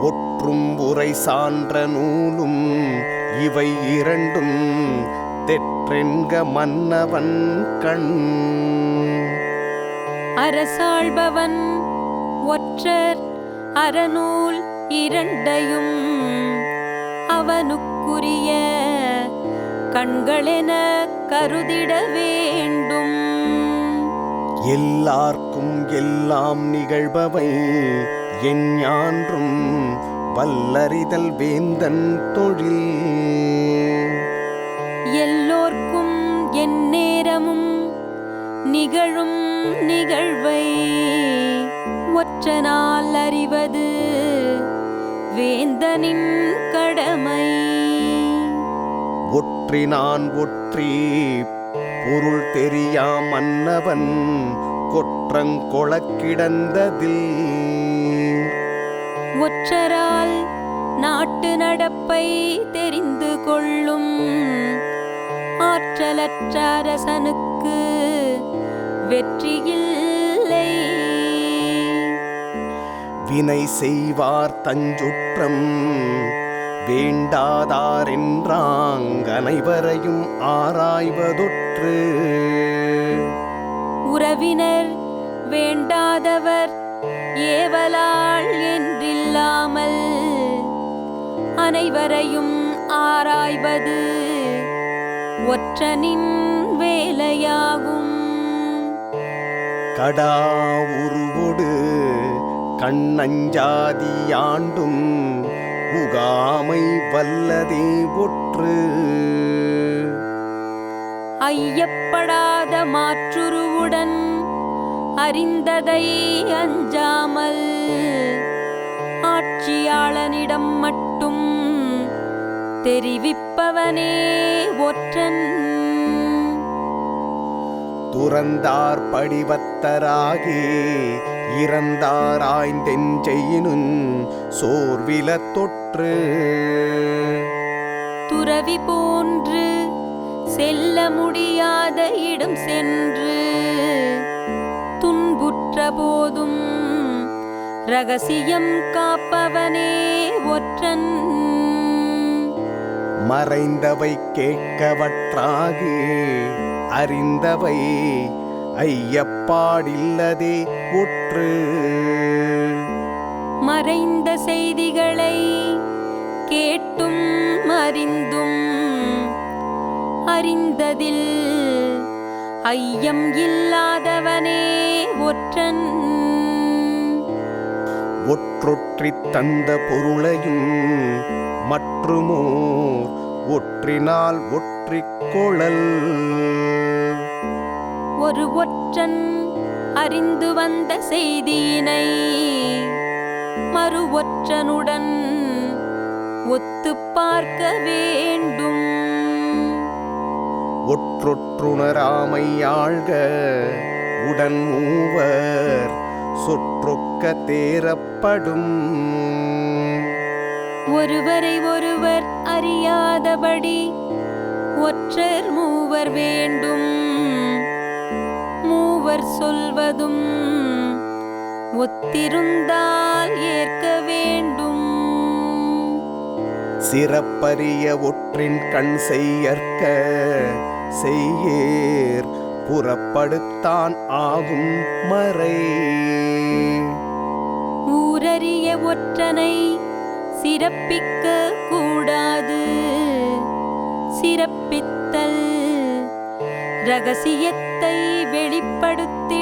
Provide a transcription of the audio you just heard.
ஒற்றும் உரை சான்ற நூலும் இவை இரண்டும் தெற்றென்க மன்னவன் கண். அரசாள்பவன் ஒற்றர் அறநூல் இரண்டையும் அவனுக்குரிய கண்களென கருதிட வேண்டும். எல்லார்க்கும் எல்லாம் நிகழ்பவை எஞ்ஞான்றும் வல்லறிதல் வேந்தன் தொழில். எல்லோர்க்கும் எந்நேரமும் நிகழும் நிகழ்வை ஒற்றனால் அறிவது வேந்தனின் கடமை. ஒற்றினான் ஒற்றி. பொருள் தெரியா மன்னவன் கொற்றங்கொளக் கிடந்ததில். ஒற்றரால் நாட்டு நடப்பை தெரிந்து கொள்ளும் ஆற்றலற்ற அரசனுக்கு வெற்றியில்லை வினை செய்வார் தஞ்சுற்றம் வேண்டாதாரென்றாங் அனைவரையும் ஆராய்வதொற்று. உறவினர் வேண்டாதவர் ஏவலாள் என்றில்லாமல் அனைவரையும் ஆராய்வது ஒற்றனின் வேலையாகும். கடா உருவொடு கண்ணஞ்சாதியாண்டும் உகாமை வல்லதே ஒற்று. ஐயப்படாத மாற்றுருவுடன் அறிந்ததை அஞ்சாமல் ஆட்சியாளனிடம் மட்டும் தெரிவிப்பவனே ஒற்றன். துறந்தார் படிவத்தராகி இறந்தாராய்ந்தெஞ்செயினும் சோர்வில தொற்று. துறவி போன்று செல்ல முடியாத இடம் சென்று துன்புற்ற போதும் ரகசியம் காப்பவனே ஒற்றன். மறைந்தவை கேட்கவற்றாகி அறிந்தவை ஐயப்பாடில்லதே ஒற்று. மறைந்த செய்திகளை கேட்டும் அறிந்தும் அறிந்ததில் ஐயம் இல்லாதவனே ஒற்றன். ஒற்றொற்றித் தந்த பொருளையும் மற்றுமோர் ஒற்றினால் ஒற்றிக் கொளல் ஒரு ஒற்றன் அறிந்து வந்த செய்தியினை மறு ஒற்றனுடன் ஒத்துப் பார்க்க வேண்டும். ஒற்றொற்றுணராமை ஆழ்க உடன் மூவர் சொற்றொக்க தேரப்படும் ஒருவரை ஒருவர் அறியாதபடி ஒற்றர் மூவர் வேண்டும். மூவர் சொல்வதும் ஒத்திருந்தால் ஏற்க வேண்டும். சிறப்பரிய ஒற்றின் கண் செய்யற்க செய்யேர் புறப்படுத்தான் ஆகும் மறை. ஊரறிய ஒற்றனை சிறப்பிக்க கூடாது. சிறப்பித்தல் ரகசியத்தை வெளிப்படுத்திடல் போலாகும்